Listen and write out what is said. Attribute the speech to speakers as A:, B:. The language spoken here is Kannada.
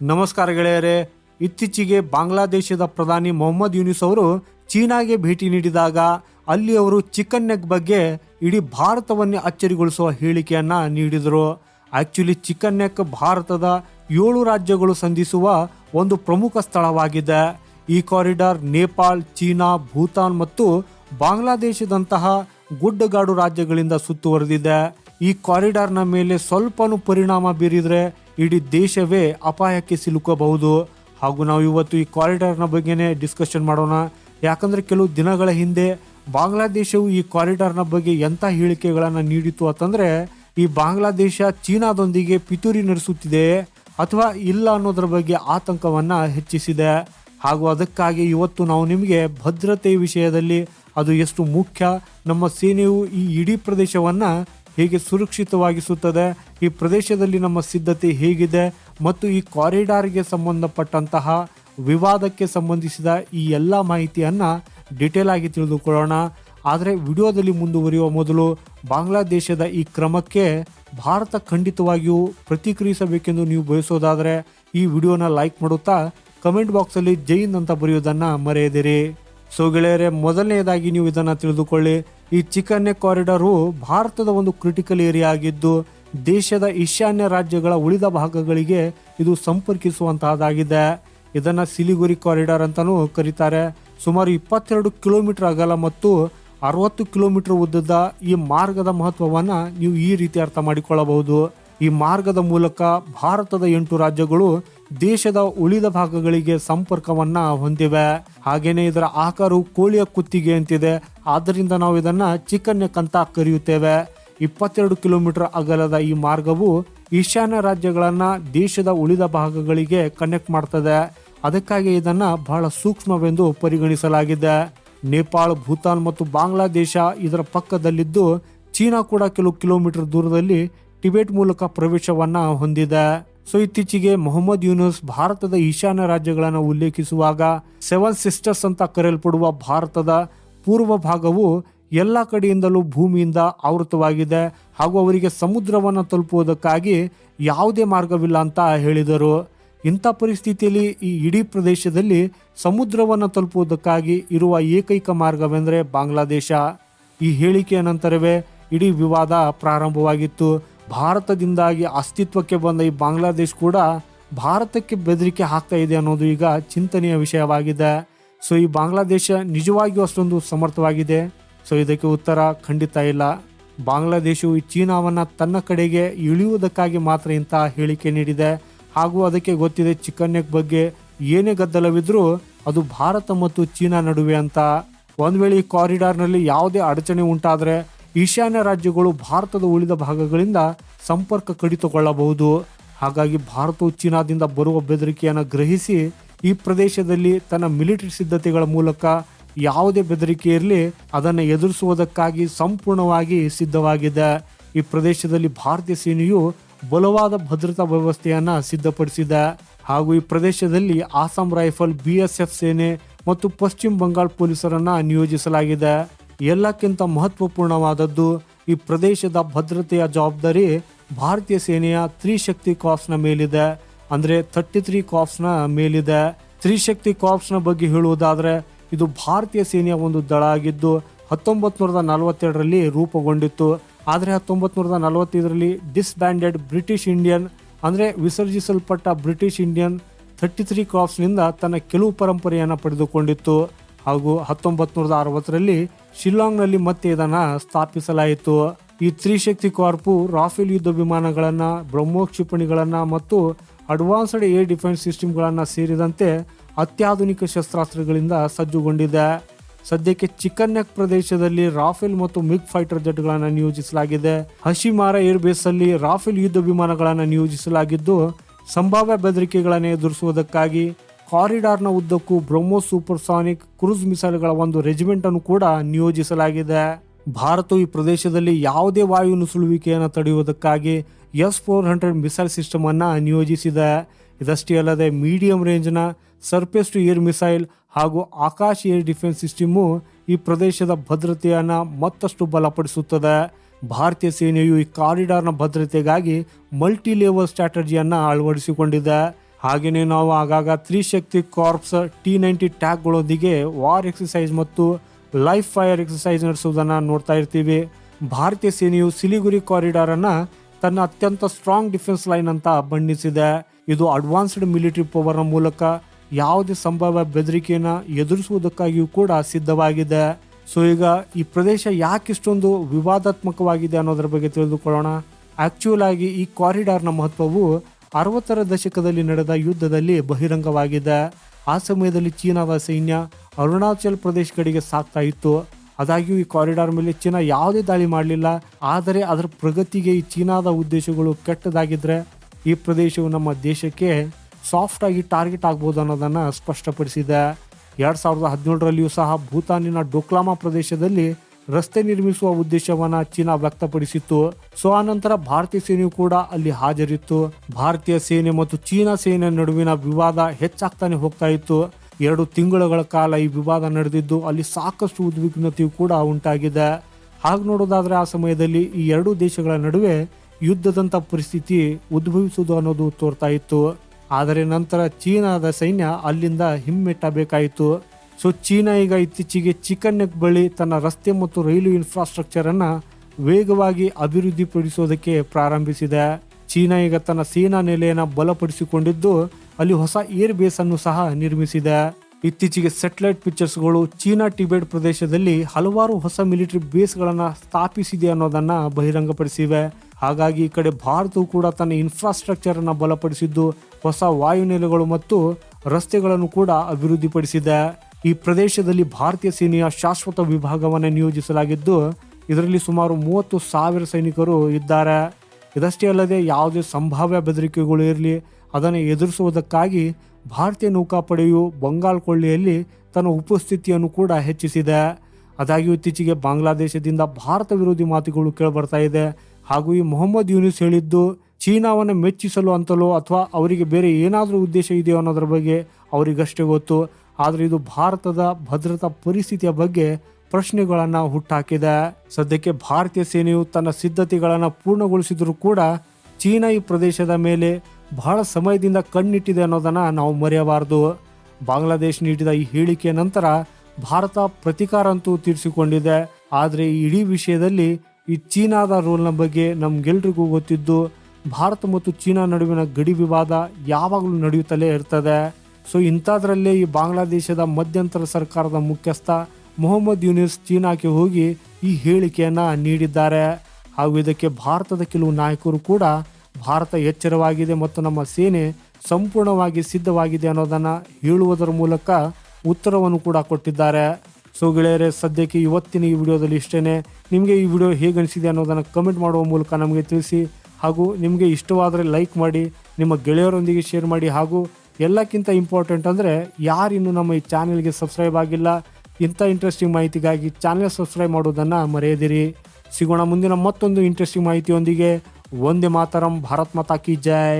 A: ನಮಸ್ಕಾರ ಗೆಳೆಯರೇ, ಇತ್ತೀಚೆಗೆ ಬಾಂಗ್ಲಾದೇಶದ ಪ್ರಧಾನಿ ಮೊಹಮ್ಮದ್ ಯೂನಿಸ್ ಅವರು ಚೀನಾಗೆ ಭೇಟಿ ನೀಡಿದಾಗ ಅಲ್ಲಿ ಅವರು ಚಿಕನ್ ನೆಗ್ ಬಗ್ಗೆ ಇಡೀ ಭಾರತವನ್ನೇ ಅಚ್ಚರಿಗೊಳಿಸುವ ಹೇಳಿಕೆಯನ್ನು ನೀಡಿದರು. ಆಕ್ಚುಲಿ ಚಿಕನ್ ನೆಕ್ ಭಾರತದ ಏಳು ರಾಜ್ಯಗಳು ಸಂಧಿಸುವ ಒಂದು ಪ್ರಮುಖ ಸ್ಥಳವಾಗಿದೆ. ಈ ಕಾರಿಡಾರ್ ನೇಪಾಳ್, ಚೀನಾ, ಭೂತಾನ್ ಮತ್ತು ಬಾಂಗ್ಲಾದೇಶದಂತಹ ಗುಡ್ಡಗಾಡು ರಾಜ್ಯಗಳಿಂದ ಸುತ್ತುವರೆದಿದೆ. ಈ ಕಾರಿಡಾರ್ನ ಮೇಲೆ ಸ್ವಲ್ಪನೂ ಪರಿಣಾಮ ಬೀರಿದ್ರೆ ಇಡೀ ದೇಶವೇ ಅಪಾಯಕ್ಕೆ ಸಿಲುಕಬಹುದು. ಹಾಗೂ ನಾವು ಇವತ್ತು ಈ ಕಾರಿಡಾರ್ನ ಬಗ್ಗೆನೇ ಡಿಸ್ಕಷನ್ ಮಾಡೋಣ. ಯಾಕಂದ್ರೆ ಕೆಲವು ದಿನಗಳ ಹಿಂದೆ ಬಾಂಗ್ಲಾದೇಶವು ಈ ಕಾರಿಡಾರ್ನ ಬಗ್ಗೆ ಎಂಥ ಹೇಳಿಕೆಗಳನ್ನು ನೀಡಿತು ಅಂತಂದ್ರೆ, ಈ ಬಾಂಗ್ಲಾದೇಶ ಚೀನಾದೊಂದಿಗೆ ಪಿತೂರಿ ನಡೆಸುತ್ತಿದೆ ಅಥವಾ ಇಲ್ಲ ಅನ್ನೋದ್ರ ಬಗ್ಗೆ ಆತಂಕವನ್ನ ಹೆಚ್ಚಿಸಿದೆ. ಹಾಗೂ ಅದಕ್ಕಾಗಿ ಇವತ್ತು ನಾವು ನಿಮಗೆ ಭದ್ರತೆ ವಿಷಯದಲ್ಲಿ ಅದು ಎಷ್ಟು ಮುಖ್ಯ. ನಮ್ಮ ಸೇನೆಯು ಈ ಇಡೀ ಪ್ರದೇಶವನ್ನ ಹೇಗೆ ಸುರಕ್ಷಿತವಾಗಿಸುತ್ತದೆ, ಈ ಪ್ರದೇಶದಲ್ಲಿ ನಮ್ಮ ಸಿದ್ಧತೆ ಹೇಗಿದೆ ಮತ್ತು ಈ ಕಾರಿಡಾರ್ಗೆ ಸಂಬಂಧಪಟ್ಟಂತಹ ವಿವಾದಕ್ಕೆ ಸಂಬಂಧಿಸಿದ ಈ ಎಲ್ಲ ಮಾಹಿತಿಯನ್ನು ಡಿಟೇಲ್ ಆಗಿ ತಿಳಿದುಕೊಳ್ಳೋಣ. ಆದರೆ ವಿಡಿಯೋದಲ್ಲಿ ಮುಂದುವರಿಯುವ ಮೊದಲು ಬಾಂಗ್ಲಾದೇಶದ ಈ ಕ್ರಮಕ್ಕೆ ಭಾರತ ಖಂಡಿತವಾಗಿಯೂ ಪ್ರತಿಕ್ರಿಯಿಸಬೇಕೆಂದು ನೀವು ಬಯಸೋದಾದರೆ ಈ ವಿಡಿಯೋನ ಲೈಕ್ ಮಾಡುತ್ತಾ ಕಮೆಂಟ್ ಬಾಕ್ಸಲ್ಲಿ ಜೈನ್ ಅಂತ ಬರೆಯೋದನ್ನು ಮರೆಯದಿರಿ. ಸೊ ಗೆಳೆಯರೆ, ಮೊದಲನೆಯದಾಗಿ ನೀವು ಇದನ್ನು ತಿಳಿದುಕೊಳ್ಳಿ. ಈ ಚಿಕನ್ ನೆಕ್ ಕಾರಿಡಾರು ಭಾರತದ ಒಂದು ಕ್ರಿಟಿಕಲ್ ಏರಿಯಾ ಆಗಿದ್ದು, ದೇಶದ ಈಶಾನ್ಯ ರಾಜ್ಯಗಳ ಉಳಿದ ಭಾಗಗಳಿಗೆ ಇದು ಸಂಪರ್ಕಿಸುವಂತಹದ್ದಾಗಿದೆ. ಇದನ್ನು ಸಿಲಿಗುರಿ ಕಾರಿಡಾರ್ ಅಂತಲೂ ಕರೀತಾರೆ. ಸುಮಾರು ಇಪ್ಪತ್ತೆರಡು ಕಿಲೋಮೀಟರ್ ಅಗಲ ಮತ್ತು ಅರವತ್ತು ಕಿಲೋಮೀಟರ್ ಉದ್ದದ ಈ ಮಾರ್ಗದ ಮಹತ್ವವನ್ನು ನೀವು ಈ ರೀತಿ ಅರ್ಥ ಮಾಡಿಕೊಳ್ಳಬಹುದು. ಈ ಮಾರ್ಗದ ಮೂಲಕ ಭಾರತದ ಎಂಟು ರಾಜ್ಯಗಳು ದೇಶದ ಉಳಿದ ಭಾಗಗಳಿಗೆ ಸಂಪರ್ಕವನ್ನ ಹೊಂದಿವೆ. ಹಾಗೇನೆ ಇದರ ಆಕಾರವು ಕೋಳಿಯ ಕುತ್ತಿಗೆ ಅಂತಿದೆ. ಆದ್ದರಿಂದ ನಾವು ಇದನ್ನ ಚಿಕನ್ ಅಂತ ಕರೆಯುತ್ತೇವೆ. ಇಪ್ಪತ್ತೆರಡು ಕಿಲೋಮೀಟರ್ ಅಗಲದ ಈ ಮಾರ್ಗವು ಈಶಾನ್ಯ ರಾಜ್ಯಗಳನ್ನ ದೇಶದ ಉಳಿದ ಭಾಗಗಳಿಗೆ ಕನೆಕ್ಟ್ ಮಾಡ್ತದೆ. ಅದಕ್ಕಾಗಿ ಇದನ್ನ ಬಹಳ ಸೂಕ್ಷ್ಮವೆಂದು ಪರಿಗಣಿಸಲಾಗಿದೆ. ನೇಪಾಳ, ಭೂತಾನ್ ಮತ್ತು ಬಾಂಗ್ಲಾದೇಶ ಇದರ ಪಕ್ಕದಲ್ಲಿದ್ದು ಚೀನಾ ಕೂಡ ಕೆಲವು ಕಿಲೋಮೀಟರ್ ದೂರದಲ್ಲಿ ಟಿಬೆಟ್ ಮೂಲಕ ಪ್ರವೇಶವನ್ನ ಹೊಂದಿದೆ. ಸೊ ಇತ್ತೀಚೆಗೆ ಮೊಹಮ್ಮದ್ ಯೂನುಸ್ ಭಾರತದ ಈಶಾನ್ಯ ರಾಜ್ಯಗಳನ್ನು ಉಲ್ಲೇಖಿಸುವಾಗ ಸೆವೆನ್ ಸಿಸ್ಟರ್ಸ್ ಅಂತ ಕರೆಯಲ್ಪಡುವ ಭಾರತದ ಪೂರ್ವ ಭಾಗವು ಎಲ್ಲ ಕಡೆಯಿಂದಲೂ ಭೂಮಿಯಿಂದ ಆವೃತವಾಗಿದೆ ಹಾಗೂ ಅವರಿಗೆ ಸಮುದ್ರವನ್ನು ತಲುಪುವುದಕ್ಕಾಗಿ ಯಾವುದೇ ಮಾರ್ಗವಿಲ್ಲ ಅಂತ ಹೇಳಿದರು. ಇಂಥ ಪರಿಸ್ಥಿತಿಯಲ್ಲಿ ಈ ಇಡೀ ಪ್ರದೇಶದಲ್ಲಿ ಸಮುದ್ರವನ್ನು ತಲುಪುವುದಕ್ಕಾಗಿ ಇರುವ ಏಕೈಕ ಮಾರ್ಗವೆಂದರೆ ಬಾಂಗ್ಲಾದೇಶ. ಈ ಹೇಳಿಕೆಯ ನಂತರವೇ ಇಡೀ ವಿವಾದ ಪ್ರಾರಂಭವಾಗಿತ್ತು. ಭಾರತದಿಂದಾಗಿ ಅಸ್ತಿತ್ವಕ್ಕೆ ಬಂದ ಈ ಬಾಂಗ್ಲಾದೇಶ್ ಕೂಡ ಭಾರತಕ್ಕೆ ಬೆದರಿಕೆ ಹಾಕ್ತಾ ಇದೆ ಅನ್ನೋದು ಈಗ ಚಿಂತನೆಯ ವಿಷಯವಾಗಿದೆ. ಸೊ ಈ ಬಾಂಗ್ಲಾದೇಶ ನಿಜವಾಗಿಯೂ ಅಷ್ಟೊಂದು ಸಮರ್ಥವಾಗಿದೆ. ಸೊ ಇದಕ್ಕೆ ಉತ್ತರ ಖಂಡಿತ ಇಲ್ಲ. ಬಾಂಗ್ಲಾದೇಶವು ಈ ಚೀನಾವನ್ನು ತನ್ನ ಕಡೆಗೆ ಇಳಿಯುವುದಕ್ಕಾಗಿ ಮಾತ್ರ ಇಂತಹ ಹೇಳಿಕೆ ನೀಡಿದೆ. ಹಾಗೂ ಅದಕ್ಕೆ ಗೊತ್ತಿದೆ ಚಿಕನ್ ಬಗ್ಗೆ ಏನೇ ಗದ್ದಲವಿದ್ರೂ ಅದು ಭಾರತ ಮತ್ತು ಚೀನಾ ನಡುವೆ ಅಂತ. ಒಂದು ವೇಳೆ ಈ ಕಾರಿಡಾರ್ನಲ್ಲಿ ಯಾವುದೇ ಅಡಚಣೆ ಉಂಟಾದ್ರೆ ಈಶಾನ್ಯ ರಾಜ್ಯಗಳು ಭಾರತದ ಉಳಿದ ಭಾಗಗಳಿಂದ ಸಂಪರ್ಕ ಕಡಿತಗೊಳ್ಳಬಹುದು. ಹಾಗಾಗಿ ಭಾರತವು ಚೀನಾದಿಂದ ಬರುವ ಬೆದರಿಕೆಯನ್ನು ಗ್ರಹಿಸಿ ಈ ಪ್ರದೇಶದಲ್ಲಿ ತನ್ನ ಮಿಲಿಟರಿ ಸಿದ್ಧತೆಗಳ ಮೂಲಕ ಯಾವುದೇ ಬೆದರಿಕೆ ಇರಲಿ, ಅದನ್ನು ಎದುರಿಸುವುದಕ್ಕಾಗಿ ಸಂಪೂರ್ಣವಾಗಿ ಸಿದ್ಧವಾಗಿದೆ. ಈ ಪ್ರದೇಶದಲ್ಲಿ ಭಾರತೀಯ ಸೇನೆಯು ಬಲವಾದ ಭದ್ರತಾ ವ್ಯವಸ್ಥೆಯನ್ನು ಸಿದ್ಧಪಡಿಸಿದೆ. ಹಾಗೂ ಈ ಪ್ರದೇಶದಲ್ಲಿ ಆಸಾಂ ರೈಫಲ್ ಬಿಎಸ್ಎಫ್ ಸೇನೆ ಮತ್ತು ಪಶ್ಚಿಮ ಬಂಗಾಳ ಪೊಲೀಸರನ್ನ ನಿಯೋಜಿಸಲಾಗಿದೆ. ಎಲ್ಲಕ್ಕಿಂತ ಮಹತ್ವಪೂರ್ಣವಾದದ್ದು ಈ ಪ್ರದೇಶದ ಭದ್ರತೆಯ ಜವಾಬ್ದಾರಿ ಭಾರತೀಯ ಸೇನೆಯ ತ್ರಿಶಕ್ತಿ ಕಾಪ್ಸ್ನ ಮೇಲಿದೆ. ಅಂದ್ರೆ ಥರ್ಟಿ ತ್ರೀ ಕಾಪ್ಸ್ನ ಮೇಲಿದೆ. ತ್ರಿಶಕ್ತಿ ಕಾಪ್ಸ್ನ ಬಗ್ಗೆ ಹೇಳುವುದಾದರೆ ಇದು ಭಾರತೀಯ ಸೇನೆಯ ಒಂದು ದಳ ಆಗಿದ್ದು ಹತ್ತೊಂಬತ್ ನೂರದ ನಲವತ್ತೆರಡರಲ್ಲಿ ರೂಪುಗೊಂಡಿತ್ತು. ಆದರೆ ಹತ್ತೊಂಬತ್ ನೂರದ ನಲವತ್ತೈದರಲ್ಲಿ ಡಿಸ್ಬ್ಯಾಂಡೆಡ್ ಬ್ರಿಟಿಷ್ ಇಂಡಿಯನ್ ಅಂದ್ರೆ ವಿಸರ್ಜಿಸಲ್ಪಟ್ಟ ಬ್ರಿಟಿಷ್ ಇಂಡಿಯನ್ ಥರ್ಟಿ ತ್ರೀ ಕ್ರಾಪ್ಸ್ನಿಂದ ತನ್ನ ಕೆಲವು ಪರಂಪರೆಯನ್ನು ಪಡೆದುಕೊಂಡಿತ್ತು. ಹಾಗೂ ಹತ್ತೊಂಬತ್ ನೂರದ ಅರವತ್ತರಲ್ಲಿ ಶಿಲ್ಲಾಂಗ್ನಲ್ಲಿ ಮತ್ತೆ ಇದನ್ನ ಸ್ಥಾಪಿಸಲಾಯಿತು. ಈ ತ್ರಿಶಕ್ತಿ ಕಾರ್ಪು ರಾಫೇಲ್ ಯುದ್ಧ ವಿಮಾನಗಳನ್ನು, ಬ್ರಹ್ಮೋ ಕ್ಷಿಪಣಿಗಳನ್ನು ಮತ್ತು ಅಡ್ವಾನ್ಸ್ಡ್ ಏರ್ ಡಿಫೆನ್ಸ್ ಸಿಸ್ಟಮ್ಗಳನ್ನು ಸೇರಿದಂತೆ ಅತ್ಯಾಧುನಿಕ ಶಸ್ತ್ರಾಸ್ತ್ರಗಳಿಂದ ಸಜ್ಜುಗೊಂಡಿದೆ. ಸದ್ಯಕ್ಕೆ ಚಿಕನ್ ಪ್ರದೇಶದಲ್ಲಿ ರಾಫೆಲ್ ಮತ್ತು ಮಿಗ್ ಫೈಟರ್ ಜೆಟ್ಗಳನ್ನು ನಿಯೋಜಿಸಲಾಗಿದೆ. ಹಶಿಮಾರ ಏರ್ ಬೇಸ್ ಅಲ್ಲಿ ರಾಫೇಲ್ ಯುದ್ಧ ವಿಮಾನಗಳನ್ನು ನಿಯೋಜಿಸಲಾಗಿದ್ದು, ಸಂಭಾವ್ಯ ಬೆದರಿಕೆಗಳನ್ನು ಎದುರಿಸುವುದಕ್ಕಾಗಿ ಕಾರಿಡಾರ್ನ ಉದ್ದಕ್ಕೂ ಬ್ರಹ್ಮೋಸ್ ಸೂಪರ್ಸಾನಿಕ್ ಕ್ರೂಸ್ ಮಿಸೈಲ್ಗಳ ಒಂದು ರೆಜಿಮೆಂಟ್ ಅನ್ನು ಕೂಡ ನಿಯೋಜಿಸಲಾಗಿದೆ. ಭಾರತವು ಈ ಪ್ರದೇಶದಲ್ಲಿ ಯಾವುದೇ ವಾಯು ನುಸುಳುವಿಕೆಯನ್ನು ತಡೆಯುವುದಕ್ಕಾಗಿ S four hundred missile system ಅನ್ನ ನಿಯೋಜಿಸಿದೆ. ಇದಷ್ಟೇ ಅಲ್ಲದೆ ಮೀಡಿಯಂ ರೇಂಜ್ನ ಸರ್ಫೇಸ್ ಟು ಏರ್ ಮಿಸೈಲ್ ಹಾಗೂ ಆಕಾಶ ಏರ್ ಡಿಫೆನ್ಸ್ ಸಿಸ್ಟಮು ಈ ಪ್ರದೇಶದ ಭದ್ರತೆಯನ್ನು ಮತ್ತಷ್ಟು ಬಲಪಡಿಸುತ್ತದೆ. ಭಾರತೀಯ ಸೇನೆಯು ಈ ಕಾರಿಡಾರ್ನ ಭದ್ರತೆಗಾಗಿ ಮಲ್ಟಿ ಲೆವೆಲ್ ಸ್ಟ್ರಾಟಜಿಯನ್ನು ಅಳವಡಿಸಿಕೊಂಡಿದೆ. ಹಾಗೆಯೇ ನಾವು ಆಗಾಗ ತ್ರಿಶಕ್ತಿ ಕಾರ್ಪ್ಸ್ ಟಿ ನೈಂಟಿ ಟ್ಯಾಗ್ಗಳೊಂದಿಗೆ ವಾರ್ ಎಕ್ಸಸೈಸ್ ಮತ್ತು ಲೈಫ್ ಫೈರ್ ಎಕ್ಸಸೈಸ್ ನಡೆಸುವುದನ್ನು ನೋಡ್ತಾ ಇರ್ತೀವಿ. ಭಾರತೀಯ ಸೇನೆಯು ಸಿಲಿಗುರಿ ಕಾರಿಡಾರ್ ಅನ್ನ ತನ್ನ ಅತ್ಯಂತ ಸ್ಟ್ರಾಂಗ್ ಡಿಫೆನ್ಸ್ ಲೈನ್ ಅಂತ ಬಣ್ಣಿಸಿದೆ. ಇದು ಅಡ್ವಾನ್ಸ್ಡ್ ಮಿಲಿಟರಿ ಪವರ್ನ ಮೂಲಕ ಯಾವುದೇ ಸಂಭಾವ್ಯ ಬೆದರಿಕೆಯನ್ನು ಎದುರಿಸುವುದಕ್ಕಾಗಿಯೂ ಕೂಡ ಸಿದ್ಧವಾಗಿದೆ. ಸೊ ಈಗ ಈ ಪ್ರದೇಶ ಯಾಕಿಷ್ಟೊಂದು ವಿವಾದಾತ್ಮಕವಾಗಿದೆ ಅನ್ನೋದರ ಬಗ್ಗೆ ತಿಳಿದುಕೊಳ್ಳೋಣ. ಆಕ್ಚುಯಲ್ ಆಗಿ ಈ ಕಾರಿಡಾರ್ನ ಮಹತ್ವವು ಅರವತ್ತರ ದಶಕದಲ್ಲಿ ನಡೆದ ಯುದ್ಧದಲ್ಲಿ ಬಹಿರಂಗವಾಗಿದೆ. ಆ ಸಮಯದಲ್ಲಿ ಚೀನಾದ ಸೈನ್ಯ ಅರುಣಾಚಲ್ ಪ್ರದೇಶ ಕಡೆಗೆ ಸಾಕ್ತಾ ಇತ್ತು. ಆದಾಗ್ಯೂ ಈ ಕಾರಿಡಾರ್ ಮೇಲೆ ಚೀನಾ ಯಾವುದೇ ದಾಳಿ ಮಾಡಲಿಲ್ಲ. ಆದರೆ ಅದರ ಪ್ರಗತಿಗೆ ಈ ಚೀನಾದ ಉದ್ದೇಶಗಳು ಕೆಟ್ಟದಾಗಿದ್ದರೆ ಈ ಪ್ರದೇಶವು ನಮ್ಮ ದೇಶಕ್ಕೆ ಸಾಫ್ಟ್ ಆಗಿ ಟಾರ್ಗೆಟ್ ಆಗ್ಬೋದು ಅನ್ನೋದನ್ನು ಸ್ಪಷ್ಟಪಡಿಸಿದೆ. ಎರಡು ಸಾವಿರದ ಹದಿನೇಳರಲ್ಲಿಯೂ ಸಹ ಭೂತಾನಿನ ಡೋಕ್ಲಾಮಾ ಪ್ರದೇಶದಲ್ಲಿ ರಸ್ತೆ ನಿರ್ಮಿಸುವ ಉದ್ದೇಶವನ್ನ ಚೀನಾ ವ್ಯಕ್ತಪಡಿಸಿತ್ತು. ಸೊ ಆನಂತರ ಭಾರತೀಯ ಸೇನೆಯು ಕೂಡ ಅಲ್ಲಿ ಹಾಜರಿತ್ತು. ಭಾರತೀಯ ಸೇನೆ ಮತ್ತು ಚೀನಾ ಸೇನೆ ನಡುವಿನ ವಿವಾದ ಹೆಚ್ಚಾಗ್ತಾನೆ ಹೋಗ್ತಾ ಇತ್ತು. ಎರಡು ತಿಂಗಳುಗಳ ಕಾಲ ಈ ವಿವಾದ ನಡೆದಿದ್ದು, ಅಲ್ಲಿ ಸಾಕಷ್ಟು ಉದ್ವಿಗ್ನತೆಯು ಕೂಡ ಉಂಟಾಗಿದೆ. ಹಾಗೆ ನೋಡೋದಾದ್ರೆ ಆ ಸಮಯದಲ್ಲಿ ಈ ಎರಡೂ ದೇಶಗಳ ನಡುವೆ ಯುದ್ಧದಂತ ಪರಿಸ್ಥಿತಿ ಉದ್ಭವಿಸುವುದು ಅನ್ನೋದು ತೋರ್ತಾ ಇತ್ತು. ಆದರೆ ನಂತರ ಚೀನಾದ ಸೈನ್ಯ ಅಲ್ಲಿಂದ ಹಿಮ್ಮೆಟ್ಟಬೇಕಾಯಿತು. ಸೊ ಚೀನಾ ಈಗ ಇತ್ತೀಚೆಗೆ ಚಿಕನ್ ನೆಕ್ ಬಳಿ ತನ್ನ ರಸ್ತೆ ಮತ್ತು ರೈಲು ಇನ್ಫ್ರಾಸ್ಟ್ರಕ್ಚರನ್ನು ವೇಗವಾಗಿ ಅಭಿವೃದ್ಧಿಪಡಿಸೋದಕ್ಕೆ ಪ್ರಾರಂಭಿಸಿದೆ. ಚೀನಾ ಈಗ ತನ್ನ ಸೇನಾ ನೆಲೆಯನ್ನು ಬಲಪಡಿಸಿಕೊಂಡಿದ್ದು ಅಲ್ಲಿ ಹೊಸ ಏರ್ ಬೇಸ್ ಅನ್ನು ಸಹ ನಿರ್ಮಿಸಿದೆ. ಇತ್ತೀಚೆಗೆ ಸೆಟಲೈಟ್ ಪಿಕ್ಚರ್ಸ್ಗಳು ಚೀನಾ ಟಿಬೆಟ್ ಪ್ರದೇಶದಲ್ಲಿ ಹಲವಾರು ಹೊಸ ಮಿಲಿಟರಿ ಬೇಸ್ಗಳನ್ನು ಸ್ಥಾಪಿಸಿದೆ ಅನ್ನೋದನ್ನ ಬಹಿರಂಗಪಡಿಸಿವೆ. ಹಾಗಾಗಿ ಈ ಕಡೆ ಭಾರತವು ಕೂಡ ತನ್ನ ಇನ್ಫ್ರಾಸ್ಟ್ರಕ್ಚರನ್ನು ಬಲಪಡಿಸಿದ್ದು ಹೊಸ ವಾಯುನೆಲೆಗಳು ಮತ್ತು ರಸ್ತೆಗಳನ್ನು ಕೂಡ ಅಭಿವೃದ್ಧಿಪಡಿಸಿದೆ. ಈ ಪ್ರದೇಶದಲ್ಲಿ ಭಾರತೀಯ ಸೇನೆಯ ಶಾಶ್ವತ ವಿಭಾಗವನ್ನು ನಿಯೋಜಿಸಲಾಗಿದ್ದು, ಇದರಲ್ಲಿ ಸುಮಾರು ಮೂವತ್ತು ಸಾವಿರ ಸೈನಿಕರು ಇದ್ದಾರೆ. ಇದಷ್ಟೇ ಅಲ್ಲದೆ ಯಾವುದೇ ಸಂಭಾವ್ಯ ಬೆದರಿಕೆಗಳು ಇರಲಿ, ಅದನ್ನು ಎದುರಿಸುವುದಕ್ಕಾಗಿ ಭಾರತೀಯ ನೌಕಾಪಡೆಯು ಬಂಗಾಲ್ ಕೊಳ್ಳಿಯಲ್ಲಿ ತನ್ನ ಉಪಸ್ಥಿತಿಯನ್ನು ಕೂಡ ಹೆಚ್ಚಿಸಿದೆ. ಆದಾಗ್ಯೂ ಇತ್ತೀಚೆಗೆ ಬಾಂಗ್ಲಾದೇಶದಿಂದ ಭಾರತ ವಿರೋಧಿ ಮಾತುಗಳು ಕೇಳಿಬರ್ತಾ ಇದೆ. ಹಾಗೂ ಈ ಮೊಹಮ್ಮದ್ ಯೂನಿಸ್ ಹೇಳಿದ್ದು, ಚೀನಾವನ್ನು ಮೆಚ್ಚಿಸಲು ಅಂತಲೋ ಅಥವಾ ಅವರಿಗೆ ಬೇರೆ ಏನಾದರೂ ಉದ್ದೇಶ ಇದೆಯೋ ಅನ್ನೋದ್ರ ಬಗ್ಗೆ ಅವರಿಗಷ್ಟೇ ಗೊತ್ತು. ಆದರೆ ಇದು ಭಾರತದ ಭದ್ರತಾ ಪರಿಸ್ಥಿತಿಯ ಬಗ್ಗೆ ಪ್ರಶ್ನೆಗಳನ್ನು ಹುಟ್ಟಾಕಿದೆ. ಸದ್ಯಕ್ಕೆ ಭಾರತೀಯ ಸೇನೆಯು ತನ್ನ ಸಿದ್ಧತೆಗಳನ್ನು ಪೂರ್ಣಗೊಳಿಸಿದರೂ ಕೂಡ ಚೀನಾ ಈ ಪ್ರದೇಶದ ಮೇಲೆ ಬಹಳ ಸಮಯದಿಂದ ಕಣ್ಣಿಟ್ಟಿದೆ ಅನ್ನೋದನ್ನ ನಾವು ಮರೆಯಬಾರದು. ಬಾಂಗ್ಲಾದೇಶ್ ನೀಡಿದ ಈ ಹೇಳಿಕೆಯ ನಂತರ ಭಾರತ ಪ್ರತಿಕಾರ ಅಂತೂ ತೀರಿಸಿಕೊಂಡಿದೆ. ಆದರೆ ಈ ಇಡೀ ವಿಷಯದಲ್ಲಿ ಈ ಚೀನಾದ ರೋಲ್ನ ಬಗ್ಗೆ ನಮ್ಗೆಲ್ರಿಗೂ ಗೊತ್ತಿದ್ದು, ಭಾರತ ಮತ್ತು ಚೀನಾ ನಡುವಿನ ಗಡಿ ವಿವಾದ ಯಾವಾಗಲೂ ನಡೆಯುತ್ತಲೇ ಇರ್ತದೆ. ಸೊ ಇಂಥದ್ರಲ್ಲೇ ಈ ಬಾಂಗ್ಲಾದೇಶದ ಮಧ್ಯಂತರ ಸರ್ಕಾರದ ಮುಖ್ಯಸ್ಥ ಮೊಹಮ್ಮದ್ ಯೂನಿಸ್ ಚೀನಾಕ್ಕೆ ಹೋಗಿ ಈ ಹೇಳಿಕೆಯನ್ನು ನೀಡಿದ್ದಾರೆ. ಹಾಗೂ ಇದಕ್ಕೆ ಭಾರತದ ಕೆಲವು ನಾಯಕರು ಕೂಡ ಭಾರತ ಎಚ್ಚರವಾಗಿದೆ ಮತ್ತು ನಮ್ಮ ಸೇನೆ ಸಂಪೂರ್ಣವಾಗಿ ಸಿದ್ಧವಾಗಿದೆ ಅನ್ನೋದನ್ನು ಹೇಳುವುದರ ಮೂಲಕ ಉತ್ತರವನ್ನು ಕೂಡ ಕೊಟ್ಟಿದ್ದಾರೆ. ಸೊ ಗೆಳೆಯರೇ, ಸದ್ಯಕ್ಕೆ ಇವತ್ತಿನ ಈ ವಿಡಿಯೋದಲ್ಲಿ ಇಷ್ಟೇ ನಿಮಗೆ ಈ ವಿಡಿಯೋ ಹೇಗೆ ಅನಿಸಿದೆ ಅನ್ನೋದನ್ನು ಕಮೆಂಟ್ ಮಾಡುವ ಮೂಲಕ ನಮಗೆ ತಿಳಿಸಿ. ಹಾಗೂ ನಿಮಗೆ ಇಷ್ಟವಾದರೆ ಲೈಕ್ ಮಾಡಿ, ನಿಮ್ಮ ಗೆಳೆಯರೊಂದಿಗೆ ಶೇರ್ ಮಾಡಿ. ಹಾಗೂ ಎಲ್ಲಕ್ಕಿಂತ ಇಂಪಾರ್ಟೆಂಟ್ ಅಂದರೆ ಯಾರಿನ್ನೂ ನಮ್ಮ ಈ ಚಾನೆಲ್ಗೆ ಸಬ್ಸ್ಕ್ರೈಬ್ ಆಗಿಲ್ಲ, ಇಂಥ ಇಂಟ್ರೆಸ್ಟಿಂಗ್ ಮಾಹಿತಿಗಾಗಿ ಚಾನೆಲ್ ಸಬ್ಸ್ಕ್ರೈಬ್ ಮಾಡೋದನ್ನು ಮರೆಯದಿರಿ. ಸಿಗೋಣ ಮುಂದಿನ ಮತ್ತೊಂದು ಇಂಟ್ರೆಸ್ಟಿಂಗ್ ಮಾಹಿತಿಯೊಂದಿಗೆ. ಒಂದೇ ಮಾತರಂ, ಭಾರತ್ ಮಾತಾ ಕಿ ಜೈ.